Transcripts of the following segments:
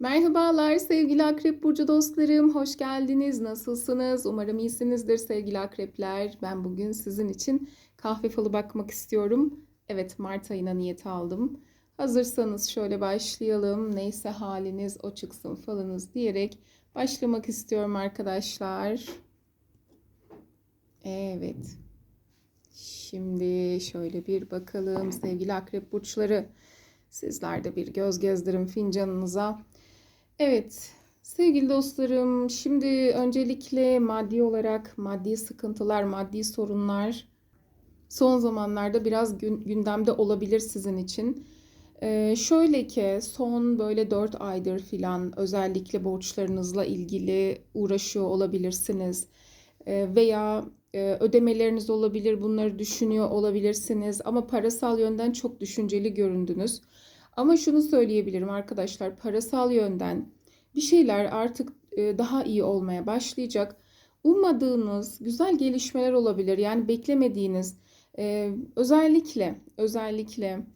Merhabalar sevgili Akrep Burcu dostlarım. Hoş geldiniz. Nasılsınız? Umarım iyisinizdir sevgili akrepler. Ben bugün sizin için kahve falı bakmak istiyorum. Evet Mart ayına niyet aldım. Hazırsanız şöyle başlayalım. Neyse haliniz o çıksın falınız diyerek başlamak istiyorum arkadaşlar. Evet. Şimdi şöyle bir bakalım sevgili akrep burçları. Sizler de bir göz gezdirin fincanınıza. Evet, sevgili dostlarım, şimdi öncelikle maddi olarak maddi sıkıntılar, maddi sorunlar son zamanlarda biraz gün, gündemde olabilir sizin için. Ee, şöyle ki son böyle 4 aydır filan özellikle borçlarınızla ilgili uğraşıyor olabilirsiniz. Ee, veya e, ödemeleriniz olabilir, bunları düşünüyor olabilirsiniz ama parasal yönden çok düşünceli göründünüz. Ama şunu söyleyebilirim arkadaşlar, parasal yönden bir şeyler artık e, daha iyi olmaya başlayacak. Ummadığınız güzel gelişmeler olabilir. Yani beklemediğiniz e, özellikle özellikle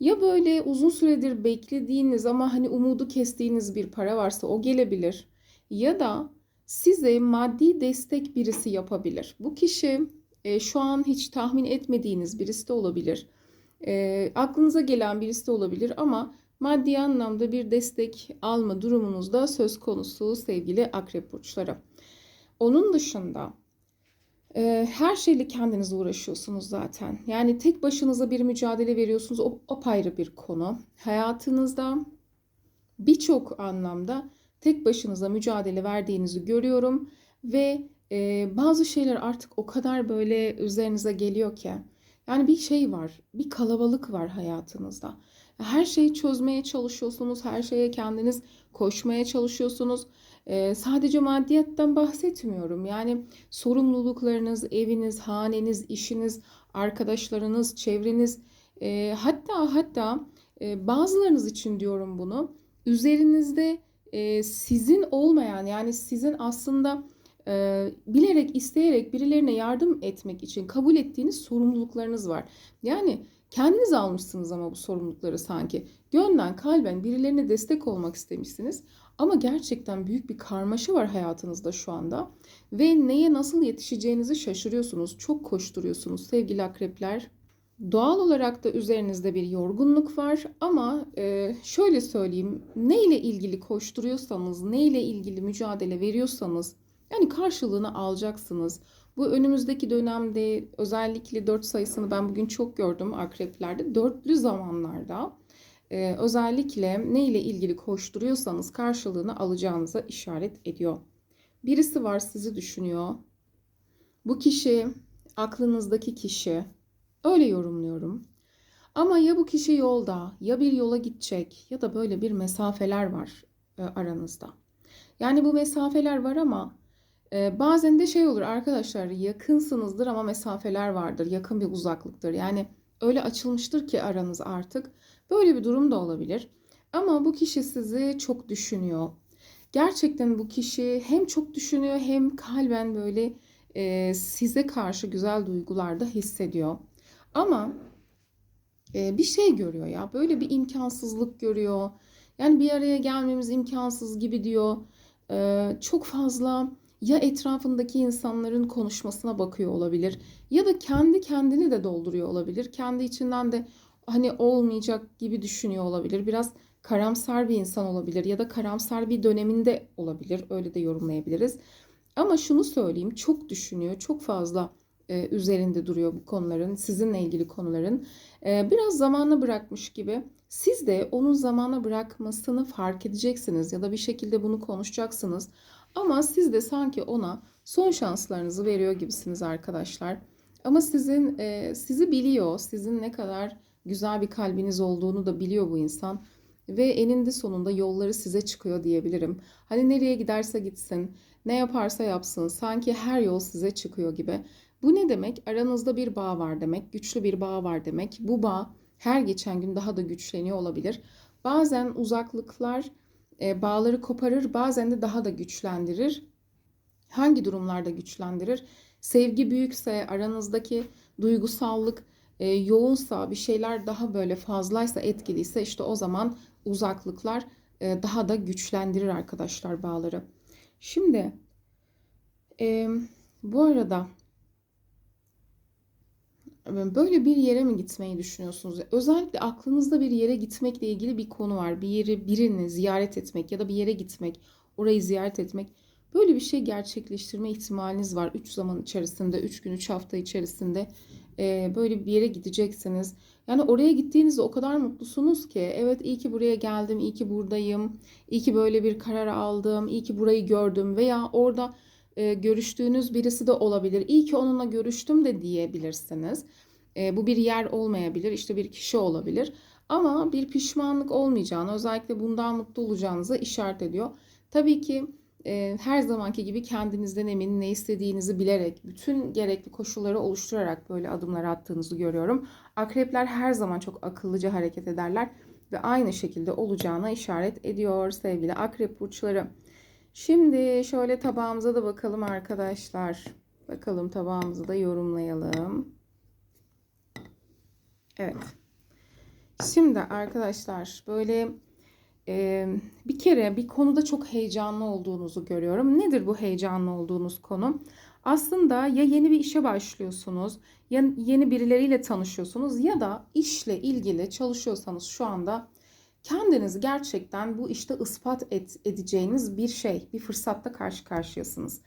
ya böyle uzun süredir beklediğiniz ama hani umudu kestiğiniz bir para varsa o gelebilir. Ya da size maddi destek birisi yapabilir. Bu kişi e, şu an hiç tahmin etmediğiniz birisi de olabilir. E, aklınıza gelen birisi de olabilir ama maddi anlamda bir destek alma durumunuz da söz konusu sevgili akrep burçları. Onun dışında e, her şeyle kendiniz uğraşıyorsunuz zaten. Yani tek başınıza bir mücadele veriyorsunuz. O apayrı bir konu. Hayatınızda birçok anlamda tek başınıza mücadele verdiğinizi görüyorum ve e, bazı şeyler artık o kadar böyle üzerinize geliyor ki. Yani bir şey var, bir kalabalık var hayatınızda. Her şeyi çözmeye çalışıyorsunuz, her şeye kendiniz koşmaya çalışıyorsunuz. Ee, sadece maddiyetten bahsetmiyorum. Yani sorumluluklarınız, eviniz, haneniz, işiniz, arkadaşlarınız, çevreniz, e, hatta hatta e, bazılarınız için diyorum bunu. Üzerinizde e, sizin olmayan yani sizin aslında e, bilerek isteyerek birilerine yardım etmek için kabul ettiğiniz sorumluluklarınız var. Yani kendiniz almışsınız ama bu sorumlulukları sanki. Gönlen kalben birilerine destek olmak istemişsiniz. Ama gerçekten büyük bir karmaşa var hayatınızda şu anda. Ve neye nasıl yetişeceğinizi şaşırıyorsunuz. Çok koşturuyorsunuz sevgili akrepler. Doğal olarak da üzerinizde bir yorgunluk var ama e, şöyle söyleyeyim ne ile ilgili koşturuyorsanız, ne ile ilgili mücadele veriyorsanız yani karşılığını alacaksınız. Bu önümüzdeki dönemde özellikle 4 sayısını ben bugün çok gördüm akreplerde. Dörtlü zamanlarda e, özellikle ne ile ilgili koşturuyorsanız karşılığını alacağınıza işaret ediyor. Birisi var sizi düşünüyor. Bu kişi aklınızdaki kişi. Öyle yorumluyorum. Ama ya bu kişi yolda ya bir yola gidecek ya da böyle bir mesafeler var e, aranızda. Yani bu mesafeler var ama ee, bazen de şey olur arkadaşlar yakınsınızdır ama mesafeler vardır. Yakın bir uzaklıktır. Yani öyle açılmıştır ki aranız artık. Böyle bir durum da olabilir. Ama bu kişi sizi çok düşünüyor. Gerçekten bu kişi hem çok düşünüyor hem kalben böyle e, size karşı güzel duygular da hissediyor. Ama e, bir şey görüyor ya böyle bir imkansızlık görüyor. Yani bir araya gelmemiz imkansız gibi diyor. E, çok fazla ya etrafındaki insanların konuşmasına bakıyor olabilir ya da kendi kendini de dolduruyor olabilir. Kendi içinden de hani olmayacak gibi düşünüyor olabilir. Biraz karamsar bir insan olabilir ya da karamsar bir döneminde olabilir. Öyle de yorumlayabiliriz. Ama şunu söyleyeyim, çok düşünüyor, çok fazla e, üzerinde duruyor bu konuların, sizinle ilgili konuların. E, biraz zamana bırakmış gibi. Siz de onun zamana bırakmasını fark edeceksiniz ya da bir şekilde bunu konuşacaksınız. Ama siz de sanki ona son şanslarınızı veriyor gibisiniz arkadaşlar. Ama sizin e, sizi biliyor, sizin ne kadar güzel bir kalbiniz olduğunu da biliyor bu insan ve eninde sonunda yolları size çıkıyor diyebilirim. Hani nereye giderse gitsin, ne yaparsa yapsın sanki her yol size çıkıyor gibi. Bu ne demek? Aranızda bir bağ var demek, güçlü bir bağ var demek. Bu bağ her geçen gün daha da güçleniyor olabilir. Bazen uzaklıklar bağları koparır, bazen de daha da güçlendirir. Hangi durumlarda güçlendirir? Sevgi büyükse, aranızdaki duygusallık e, yoğunsa, bir şeyler daha böyle fazlaysa, etkiliyse işte o zaman uzaklıklar e, daha da güçlendirir arkadaşlar bağları. Şimdi e, bu arada e, böyle bir yere mi gitmeyi düşünüyorsunuz? Özellikle aklınızda bir yere gitmekle ilgili bir konu var. Bir yeri birini ziyaret etmek ya da bir yere gitmek, orayı ziyaret etmek. Böyle bir şey gerçekleştirme ihtimaliniz var. 3 zaman içerisinde, 3 gün, 3 hafta içerisinde e, böyle bir yere gideceksiniz. Yani oraya gittiğinizde o kadar mutlusunuz ki evet iyi ki buraya geldim, iyi ki buradayım, iyi ki böyle bir karar aldım, iyi ki burayı gördüm veya orada e, görüştüğünüz birisi de olabilir. İyi ki onunla görüştüm de diyebilirsiniz. E, bu bir yer olmayabilir, işte bir kişi olabilir. Ama bir pişmanlık olmayacağını, özellikle bundan mutlu olacağınızı işaret ediyor. Tabii ki e, her zamanki gibi kendinizden emin, ne istediğinizi bilerek, bütün gerekli koşulları oluşturarak böyle adımlar attığınızı görüyorum. Akrepler her zaman çok akıllıca hareket ederler ve aynı şekilde olacağına işaret ediyor sevgili akrep burçları. Şimdi şöyle tabağımıza da bakalım arkadaşlar. Bakalım tabağımızı da yorumlayalım. Evet. Şimdi arkadaşlar böyle e, bir kere bir konuda çok heyecanlı olduğunuzu görüyorum. Nedir bu heyecanlı olduğunuz konu? Aslında ya yeni bir işe başlıyorsunuz, ya yeni birileriyle tanışıyorsunuz ya da işle ilgili çalışıyorsanız şu anda kendinizi gerçekten bu işte ispat et, edeceğiniz bir şey, bir fırsatta karşı karşıyasınız.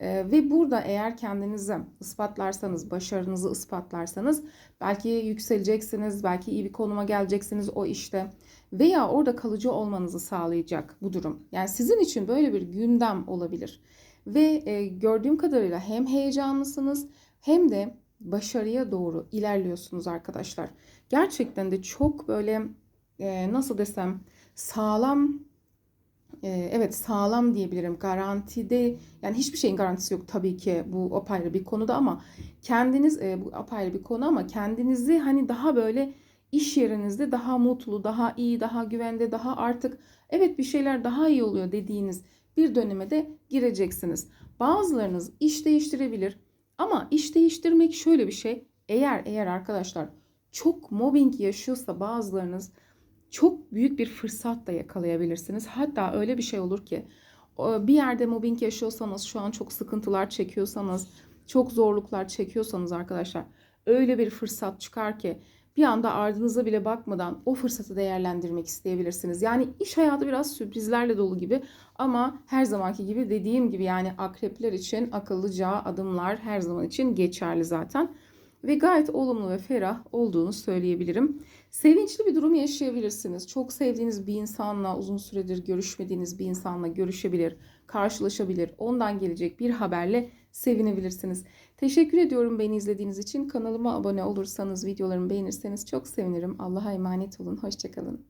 Ee, ve burada eğer kendinizi ispatlarsanız, başarınızı ispatlarsanız belki yükseleceksiniz, belki iyi bir konuma geleceksiniz o işte veya orada kalıcı olmanızı sağlayacak bu durum. Yani sizin için böyle bir gündem olabilir. Ve e, gördüğüm kadarıyla hem heyecanlısınız hem de başarıya doğru ilerliyorsunuz arkadaşlar. Gerçekten de çok böyle e, nasıl desem sağlam e, evet sağlam diyebilirim. Garantide yani hiçbir şeyin garantisi yok tabii ki bu apayrı bir konuda ama kendiniz e, bu apayrı bir konu ama kendinizi hani daha böyle iş yerinizde daha mutlu, daha iyi, daha güvende, daha artık evet bir şeyler daha iyi oluyor dediğiniz bir döneme de gireceksiniz. Bazılarınız iş değiştirebilir ama iş değiştirmek şöyle bir şey. Eğer eğer arkadaşlar çok mobbing yaşıyorsa bazılarınız çok büyük bir fırsat da yakalayabilirsiniz. Hatta öyle bir şey olur ki bir yerde mobbing yaşıyorsanız, şu an çok sıkıntılar çekiyorsanız, çok zorluklar çekiyorsanız arkadaşlar öyle bir fırsat çıkar ki bir anda ardınıza bile bakmadan o fırsatı değerlendirmek isteyebilirsiniz. Yani iş hayatı biraz sürprizlerle dolu gibi ama her zamanki gibi dediğim gibi yani akrepler için akıllıca adımlar her zaman için geçerli zaten ve gayet olumlu ve ferah olduğunu söyleyebilirim. Sevinçli bir durum yaşayabilirsiniz. Çok sevdiğiniz bir insanla uzun süredir görüşmediğiniz bir insanla görüşebilir, karşılaşabilir. Ondan gelecek bir haberle sevinebilirsiniz. Teşekkür ediyorum beni izlediğiniz için. Kanalıma abone olursanız, videolarımı beğenirseniz çok sevinirim. Allah'a emanet olun. Hoşçakalın.